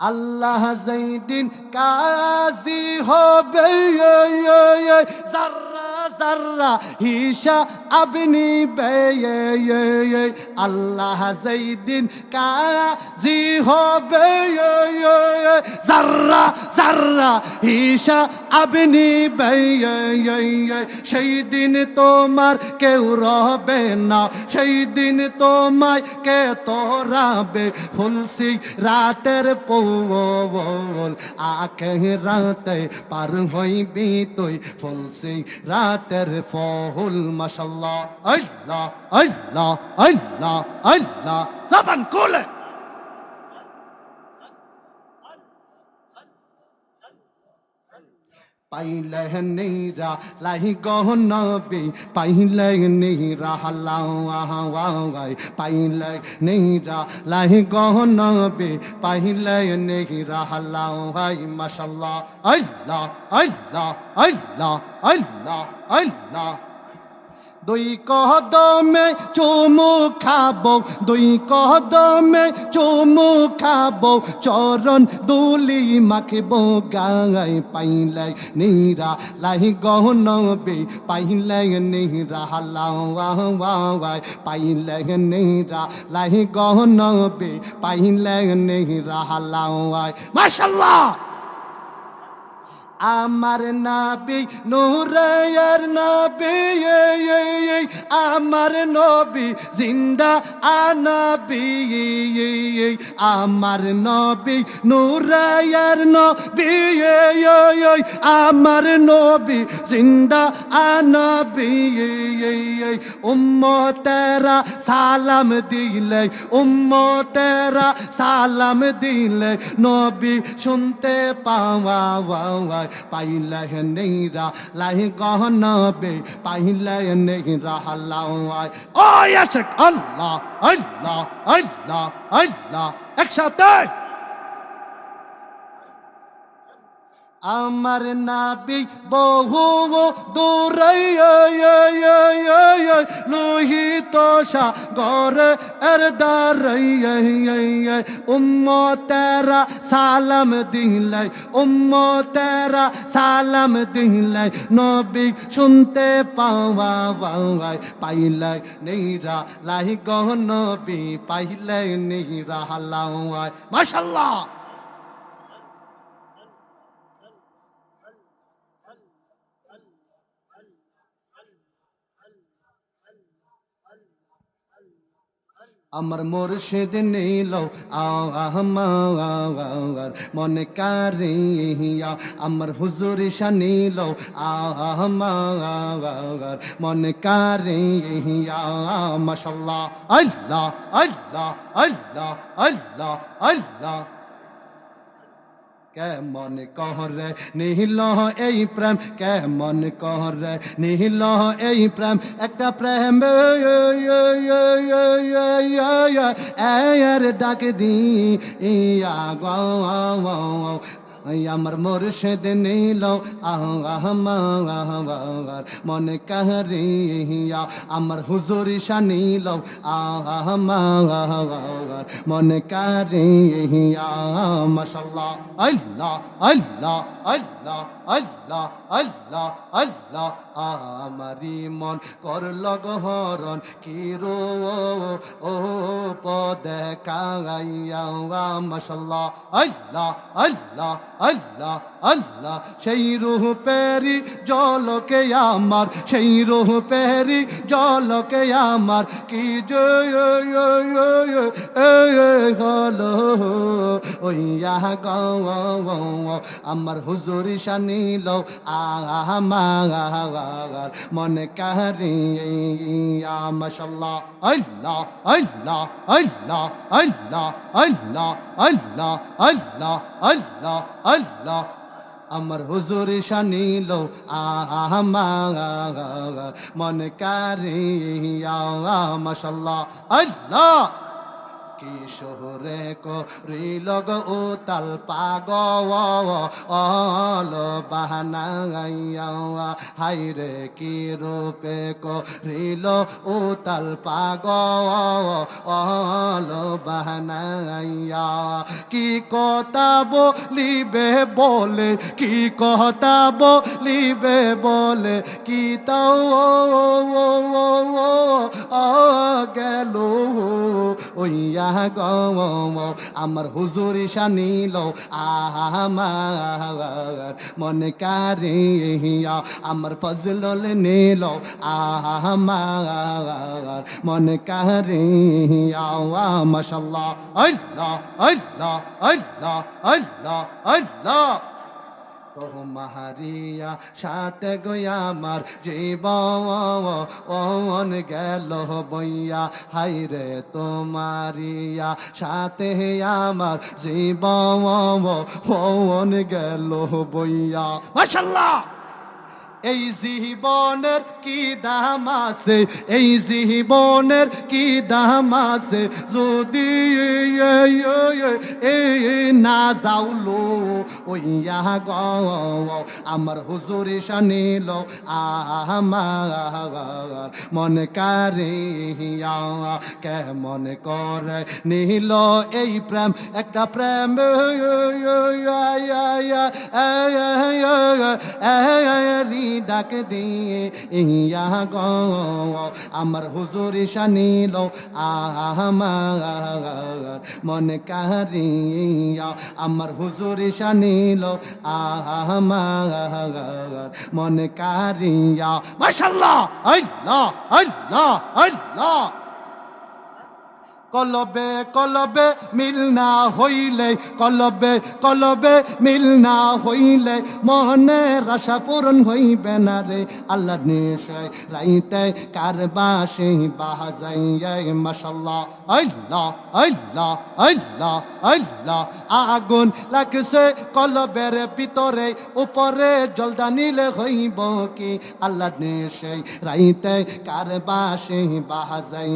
আল্লাহ যেই দিন কাজী হবে যার জাররা হিসা আপনি আল্লাহ যেদিন কাজী হবে জাররা জাররা হিসা আপনি সেই দিন তোমার কেউ রবে না সেই দিন তোমায় কে তোরাবে ফুলসি রাতের পৌল আকে রাতে পার হইবি তুই ফুলসি ترفعه المشالله الله الله الله الله الله زبن كله পাইলে নেরা লাহি গহনবি পাইলে নেরা হালাই পাইলে নেরা লাহি গহনবি পাইলে নেরা হালাই মাশাল্লাহ, আল্লাহ আল্লাহ আল্লাহ আল্লাহ আল্লাহ। দুই কদমে চুমু খাব, দুই কদমে চুমু খাব, চরণ দুলি মাখবো গাই পাইলাই নীরা লাহি গহনবে পাইলাই নীরা হালাই পাইলাই নীরা লাহি গহনবে পাইলাই নীরা হালাই মাশাল্লাহ! আমার নাবি নূরের নবী আমার নবী জিন্দা আনবি আমার নবী নূরের নবী আমার নবী জিন্দা আনবি উম্মতেরা সালাম দিলে, উম্মতেরা সালাম দিলে, নবী শুনতে পাওয়া পাইলে নেইরা লাই গহনবে পাইলে নেইরা হালাওয়ায় ও আল্লাহ আল্লাহ আল্লাহ আল্লাহ একসাথে। আমার নাবি বহু লোহিত সাগর এর উম্ম তেরা সালাম দিলাই উম্ম তেরা সালাম দিলাই, নবী শুনতে পাওয়া বাই পাইলাই নেইরা লাহি গহ নবী, পাইলাই নেইরা হালাওয়ায় মাশাল্লাহ। আমার মুর্শিদ নীল আমার মনে কারিয়া। আমার হুজুর শানিল আমার মনে কারিয়া। মাশাল্লাহ, আল্লাহ আল্লাহ আল্লাহ আল্লাহ আল্লাহ। কেমন কহরে নিহিল এই প্রেম, কেমন কহরে নিহিল এই প্রেম? একটা প্রেম, এর ডাক দি ইয়া গো আমার মোরশেদ নীল আহমার মনে কাহারিয়া আমার হুজুর শানিল আহমার মনে কারিয়া মাশাল্লাহ, আল্লাহ আল্লাহ আল্লাহ। আল্লাহ আল্লাহ আল্লাহ, আমারি মন করল গহরণ কি রো ও পদে কাগাইয়া মাশাল্লাহ, আল্লাহ আল্লাহ আল্লাহ আল্লাহ, সেই রুহ পেরি জলকে আমার, সেই রুহ পেরি জলকে আমার, কি হলো ওইয়া গাও আমার হুজুর শানিল আমার মনে কারিয়া মাশাল্লাহ আল্লাহ আল্লাহ আল্লাহ আল্লাহ আল্লাহ আল্লাহ আল্লাহ আল্লাহ আল্লাহ আমার হুজুর শানিল আমার মন কারিয়া মাশাল্লাহ আল্লাহ কি শহরে করিল ও তাল পাগ অল বাহানাইয়া হাই রে কি রূপে করিল উতাল পাগ অল বাহানাইয়া কি কথা বলিবে বলে, কি কথা বলিবে বলে, কি তাও গ, আমার হুজুর শানিল আহামার মনে কারিয়া, আমার ফজলল নিল আহামার মনে কারিয়া মাশাল্লাহ আল্লাহ আল্লাহ আল্লাহ আল্লাহ আল্লাহ। তোমারিয়া সাথে গয়া আমার জীবন। গেল বইয়া হাই রে তোমারিয়া, সাথে আমার জীবন। গেল বইয়া, মাশাল্লাহ। এই জীবনের কি দাম আছে এই জীবনের কি দাম আছে যদি এই না যাওলো ওইয়া গ আমার হুজুরি শানিল আমার মন কারিয়া কেমন করে নিল এই প্রেম একটা প্রেম রি ডাক দিয়ে, ইয়া গ, আমার হুজুরি শানিল আহমার মন কারিয়া, আমার হুজুরি শানিল আহমার মন কারিয়া। মাশাল্লাহ, আল্লাহ আল্লাহ আল্লাহ। কলবে কলবে মিল না হইলে, কলবে কলবে মিল না হইলে মনে রাশা পূরণ হইবে না রে। আল্লাহ নিশয় রাইতে কারবা সেই বাহাজাই মাশাল্লাহ, আল্লাহ আল্লাহ আল্লাহ আল্লাহ। আগুন লাগছে কলবের ভিতরে, উপরে জলদা নিলে হইব কি? আল্লাহ নিশয় রাইতে কারবা সেই বাহাজাই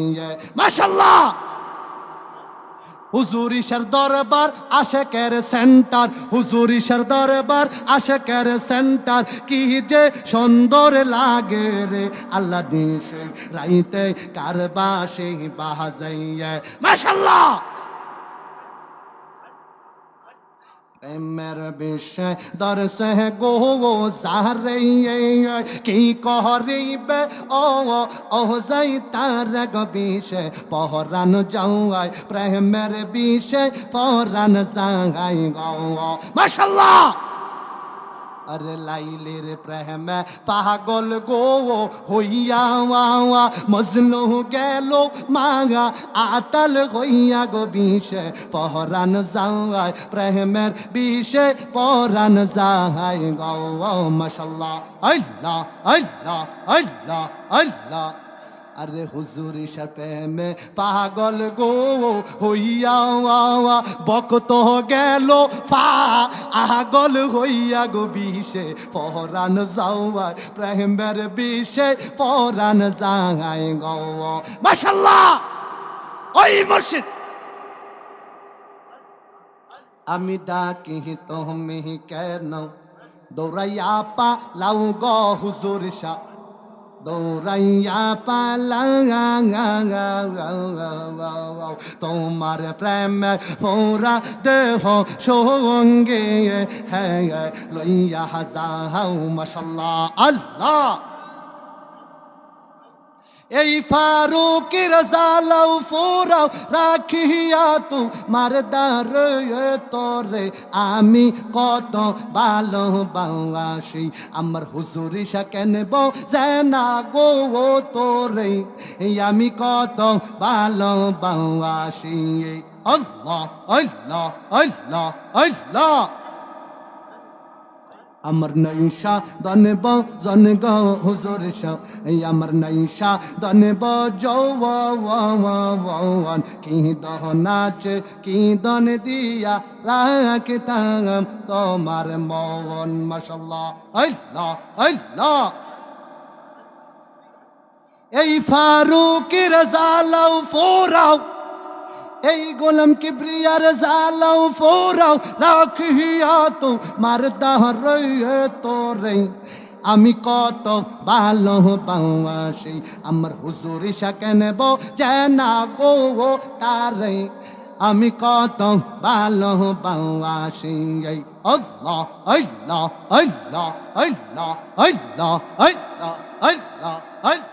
মাশাল্লাহ হুজুরিশের দরবার, আশেকের সেন্টার। হুজুরিশের দরবার, আশেকের সেন্টার। কি যে সুন্দর লাগে রে আল্লাহ নিশে রাইতে কারবা সেই বাহাজাইয়া। মাশাল্লাহ প্রেমের বিষয় দর্শে গো সারে কি করিবে ও ও যাই তার বিষে পহরান যাওয়ায় প্রেমের বিষয় পহরান যাই গো মাশাল্লাহ আরে লাইলের প্রেম পাগল গো হইয়া ওয়া মজনু গেল মাগা আতাল হইয়া গো বিষে। পহরান যাওয়ায় প্রেমের বিষে, পহরান যাহাই গো মশাল্লাহ, আল্লাহ আল্লাহ আল্লাহ আল্লাহ। আরে হুজুর প্রেমে পাগল গো, হইয়া আওয়া বকত গেল পা আগল হইয়া গো বিষে পহরান যাওয়ায় প্রেমের বিষে পহরান যাই গো মাশাল্লাহ! ওই মসজিদ আমি ডাকি তুমি কেন? দৌড়াইয়া পা লাউ গ হুজুর শাহ দৌড়াইয়া পালা তোমার প্রেম ফোরা দেহ সঙ্গে হ্যাঁ লইয়া যাও মশাল্লাহ আল্লাহ এই ফারুকের জালাও ফোরাও, রাখিয়া তু মারদার তোরে। আমি কত ভালো বাসি আমার হুজুরি কেন বো না গো ও তোরে? আমি কত ভালো বাসি আল্লাহ আল্লাহ আল্লাহ আল্লাহ। আমার নৈশা দনব জনগ হুজুর শাহ এই আমার নৈশা দনব যৌবন কি দহ নাচ কি দন দিয়া রাখতাম তোমার মন মাশাল্লাহ আল্লাহ আল্লাহ এই ফারুকের জালাও ফোরাও এই গোলাম কিবরিয়ার জালাও ফোরাও রাখিয়া তো মার দাহ রইয়ে তোরে। আমি কত ভালো পাওয়াসি আমার হুজুর সাকে নেব না গো তারে। আমি কত ভালো পাওয়াসি এই Allah, Allah, Allah, Allah, Allah, Allah, Allah,